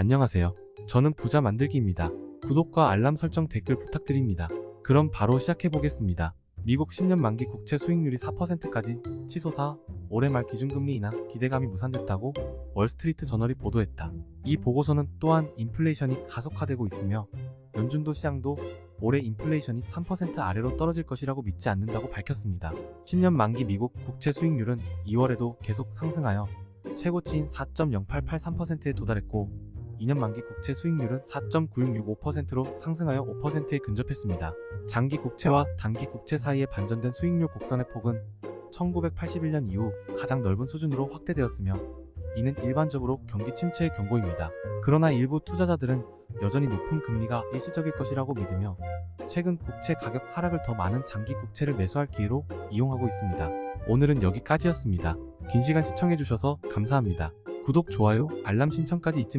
안녕하세요. 저는 부자 만들기입니다. 구독과 알람 설정 댓글 부탁드립니다. 그럼 바로 시작해보겠습니다. 미국 10년 만기 국채 수익률이 4%까지 치솟아 올해 말 기준금리 인하 기대감이 무산됐다고 월스트리트 저널이 보도했다. 이 보고서는 또한 인플레이션이 가속화되고 있으며 연준도 시장도 올해 인플레이션이 3% 아래로 떨어질 것이라고 믿지 않는다고 밝혔습니다. 10년 만기 미국 국채 수익률은 2월에도 계속 상승하여 최고치인 4.0883%에 도달했고 2년 만기 국채 수익률은 4.9665%로 상승하여 5%에 근접했습니다. 장기 국채와 단기 국채 사이에 반전된 수익률 곡선의 폭은 1981년 이후 가장 넓은 수준으로 확대되었으며 이는 일반적으로 경기 침체의 경고입니다. 그러나 일부 투자자들은 여전히 높은 금리가 일시적일 것이라고 믿으며 최근 국채 가격 하락을 더 많은 장기 국채를 매수할 기회로 이용하고 있습니다. 오늘은 여기까지였습니다. 긴 시간 시청해주셔서 감사합니다. 구독, 좋아요, 알람 신청까지 잊지 마세요.